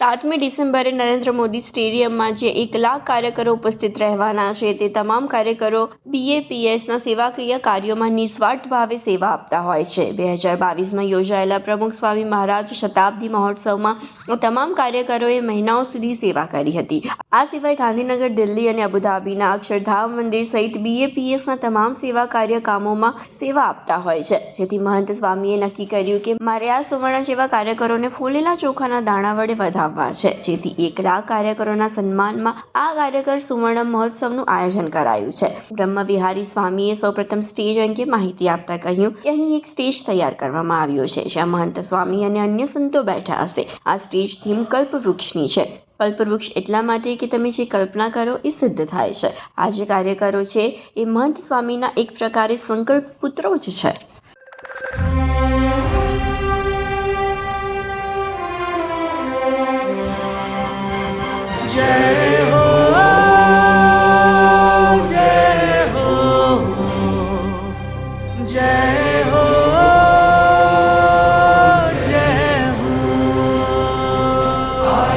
સાતમી ડિસેમ્બરે નરેન્દ્ર મોદી સ્ટેડિયમમાં જે એક લાખ કાર્યકરો ઉપસ્થિત રહેવાના છે, તે તમામ કાર્યકરો બીએપીએસના સેવાકીય કાર્યોમાં નિસ્વાર્થ ભાવે સેવા આપતા હોય છે. બે હજાર બાવીસમાં યોજાયેલા પ્રમુખ સ્વામી મહારાજ શતાબ્દી મહોત્સવમાં તમામ કાર્યકરોએ મહિનાઓ સુધી સેવા કરી હતી. આ સિવાય ગાંધીનગર, દિલ્હી અને અબુધાબીના અક્ષરધામ મંદિર સહિત બીએપીએસના તમામ સેવા કાર્ય કામોમાં સેવા આપતા હોય છે. જેથી મહંત સ્વામીએ નક્કી કર્યું કે, મારે આ સુવર્ણ જેવા કાર્યકરોને ફૂલેલા ચોખાના દાણા વડે વધાવવા છે. જેથી એક લાખ કાર્યકરોના સન્માનમાં આ કાર્યકર સુવર્ણ મહોત્સવનું આયોજન કરાયું છે. બ્રહ્મ વિહારી સ્વામીએ સૌપ્રથમ સ્ટેજ અંગે માહિતી આપતા કહ્યું કે અહીં એક સ્ટેજ તૈયાર કરવામાં આવ્યો છે. જ્યાં મહંત સ્વામી અને અન્ય સંતો બેઠા હશે. આ સ્ટેજ થીમ કલ્પવૃક્ષની છે. કલ્પવૃક્ષ એટલા માટે કે તમે જે કલ્પના કરો એ સિદ્ધ થાય છે. આ જે કાર્યકરો છે, એ મહંત સ્વામીના એક પ્રકારે સંકલ્પ પુત્રો જ છે.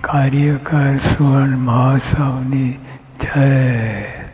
કાર્યકર સુવર્ણ મહોત્સવની જય.